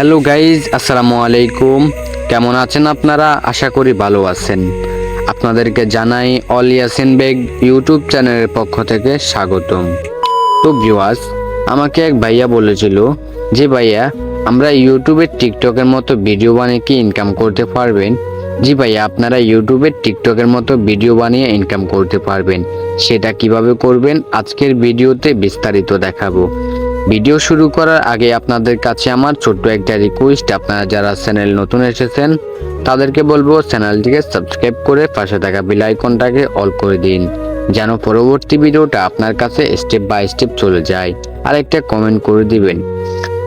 Hello guys আসসালামু আলাইকুম কেমন আছেন আপনারা? আশা করি ভালো আছেন। আপনাদেরকে জানাই অল ইয়াসিন বেগ ইউটিউব চ্যানেলের পক্ষ থেকে স্বাগতম। তো ভিউয়ার্স আমাকে এক ভাইয়া বলেছিল যে, ভাইয়া, আমরা ইউটিউবে টিকটকের মতো ভিডিও বানিয়ে কি ইনকাম করতে পারবেন? জি, ভাইয়া, আপনারা ইউটিউবে টিকটকের মতো ভিডিও বানিয়ে ইনকাম করতে পারবেন। সেটা কীভাবে করবেন? আজকের ভিডিওতে বিস্তারিত দেখাবো। ভিডিও শুরু করার আগে আপনাদের কাছে আমার ছোট্ট একটা রিকোয়েস্ট আপনারা যারা চ্যানেল নতুন এসেছেন, তাদেরকে বলব চ্যানেলটিকে সাবস্ক্রাইব করে পাশে থাকা বেল আইকনটাকে অল করে দিন, যেন পরবর্তী ভিডিওটা আপনার কাছে স্টেপ বাই স্টেপ চলে যায়। আর একটা কমেন্ট করে দিবেন।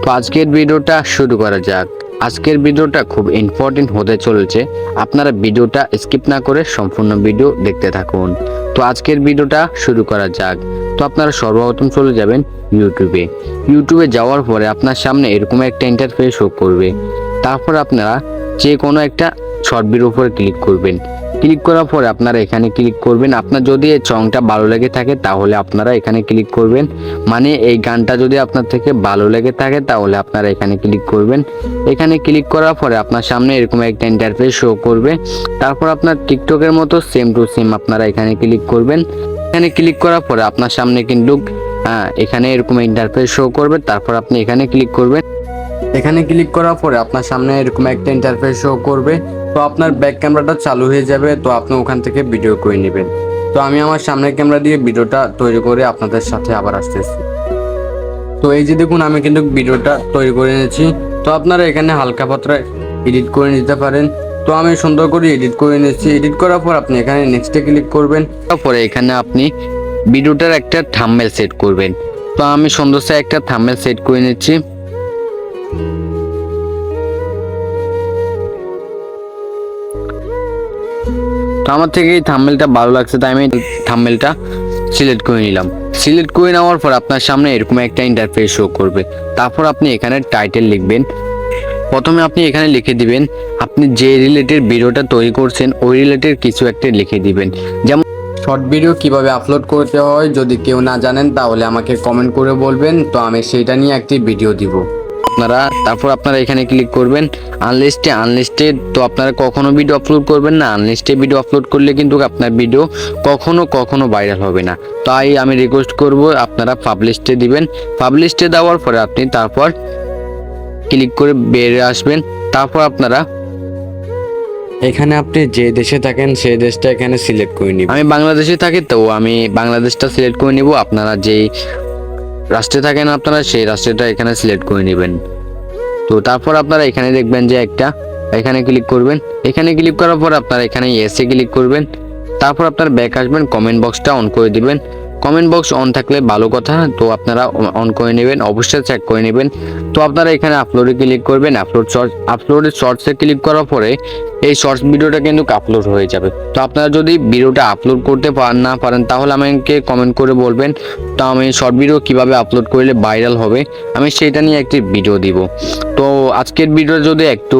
তো আজকের ভিডিওটা শুরু করা যাক। আজকের ভিডিওটা খুব ইম্পর্টেন্ট হতে চলেছে। আপনারা ভিডিওটা স্কিপ না করে সম্পূর্ণ ভিডিও দেখতে থাকুন। তো আজকের ভিডিওটা শুরু করা যাক। তো আপনারা সর্বপ্রথম চলে যাবেন ইউটিউবে ইউটিউবে যাওয়ার পরে আপনার সামনে এরকম একটা ইন্টারফেস শো করবে। তারপর আপনারা যে কোনো একটা ভিডিওর উপরে ক্লিক করবেন। ক্লিক করার পরে আপনারা এখানে ক্লিক করবেন। আপনার যদি এই সংটা ভালো লেগে থাকে, তাহলে আপনারা এখানে ক্লিক করবেন। মানে এই গানটা যদি আপনার থেকে ভালো লেগে থাকে, তাহলে আপনারা এখানে ক্লিক করবেন। এখানে ক্লিক করার পরে আপনার সামনে এরকম একটা ইন্টারফেস শো করবে। তারপর আপনার টিকটকের মতো সেম টু সেম আপনারা এখানে ক্লিক করবেন। এখানে ক্লিক করার পরে আপনার সামনে কিন্তু হ্যাঁ এখানে এরকম ইন্টারফেস শো করবে। তারপর আপনি এখানে ক্লিক করবেন। এখানে ক্লিক করার পরে আপনার সামনে এরকম একটা ইন্টারফেস শো করবে। তো আপনার ব্যাক ক্যামেরাটা চালু হয়ে যাবে, তো আপনি ওখান থেকে ভিডিও করে নেবেন। তো আমি আমার সামনের ক্যামেরা দিয়ে ভিডিওটা তৈরি করে আপনাদের সাথে আবার আসতেছি। তো এই যে দেখুন, আমি কিন্তু ভিডিওটা তৈরি করে নিয়েছি তো আপনারা এখানে হালকা পাত্রায় এডিট করে নিতে পারেন। তো আমি সুন্দর করে এডিট করে নিয়েছি এডিট করার পর আপনি এখানে নেক্সটে ক্লিক করবেন। তারপরে এখানে আপনি ভিডিওটার একটা থাম্বনেল সেট করবেন। তো আমি সুন্দর সে একটা থাম্বনেল সেট করে নিচ্ছি। তো আমার থেকে এই থাম্বনেলটা ভালো লাগছে, তাই আমি থাম্বনেলটা সিলেক্ট করে নিলাম। সিলেক্ট করে নেওয়ার পর আপনার সামনে এরকম একটা ইন্টারফেস শো করবে। তারপর আপনি এখানে টাইটেল লিখবেন। প্রথমে আপনি এখানে লিখে দিবেন, আপনি যে রিলেটেড ভিডিওটা তৈরি করছেন, ওই রিলেটেড কিছু একটা লিখে দিবেন। যেমন শর্ট ভিডিও কীভাবে আপলোড করতে হয়, যদি কেউ না জানেন, তাহলে আমাকে কমেন্ট করে বলবেন। তো আমি সেইটা নিয়ে একটি ভিডিও দিব। আপনারা, তারপর আপনারা এখানে ক্লিক করবেন আনলিস্টে আনলিস্টে তো আপনারা কখনো ভিডিও আপলোড করবেন না আনলিস্টে ভিডিও আপলোড করলে কিন্তু আপনার ভিডিও কখনো কখনো ভাইরাল হবে না। তাই আমি রিকোয়েস্ট করব, আপনারা পাবলিশটে দিবেন। পাবলিশটে দেওয়ার পরে আপনি তারপর ক্লিক করে বেরিয়ে আসবেন, তারপর আপনারা এখানে আপনি যে দেশে থাকেন, সেই দেশটা এখানে সিলেক্ট করে নিবেন। আমি বাংলাদেশে থাকি তো, আমি বাংলাদেশটা সিলেক্ট করে নিব, আপনারা যেই রাষ্ট্রে থাকেন আপনারা, সেই রাষ্ট্রটা এখানে সিলেক্ট করে নেবেন। তো তারপর আপনারা এখানে দেখবেন যে একটা, এখানে ক্লিক করবেন। এখানে ক্লিক করার পর আপনারা এখানে এসে ক্লিক করবেন। তারপর আপনার ব্যাক আসবেন কমেন্ট বক্সটা অন করে দিবেন। কমেন্ট বক্স অন থাকলে ভালো কথা, তো আপনারা অন করে নেবেন, অবশ্যই চেক করে নেবেন। তো আপনারা এখানে আপলোডে ক্লিক করবেন আপলোড শর্ট আপলোডে শর্টসে ক্লিক করার পরে এই শর্টস ভিডিওটা কিন্তু আপলোড হয়ে যাবে। তো আপনারা যদি ভিডিওটা আপলোড করতে পারেন না পারেন, তাহলে আমাকে কমেন্ট করে বলবেন, তো আমি শর্ট ভিডিও কীভাবে আপলোড করলে ভাইরাল হবে, আমি সেটা নিয়ে একটি ভিডিও দিব। তো আজকের ভিডিও যদি একটু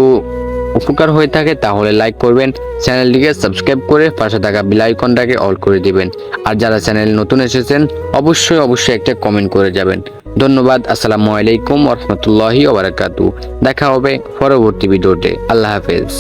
উপকার হয়ে থাকে তাহলে লাইক করবেন। চ্যানেলটিকে সাবস্ক্রাইব করে পাশে থাকা বেল আইকনটাকে অল করে দিবেন। আর যারা চ্যানেল নতুন এসেছেন, অবশ্যই অবশ্যই একটা কমেন্ট করে যাবেন। ধন্যবাদ, আসসালামু আলাইকুম ওরহমতুল্লাহি ওবরাকাতু দেখা হবে পরবর্তী ভিডিওতে আল্লাহ হাফেজ।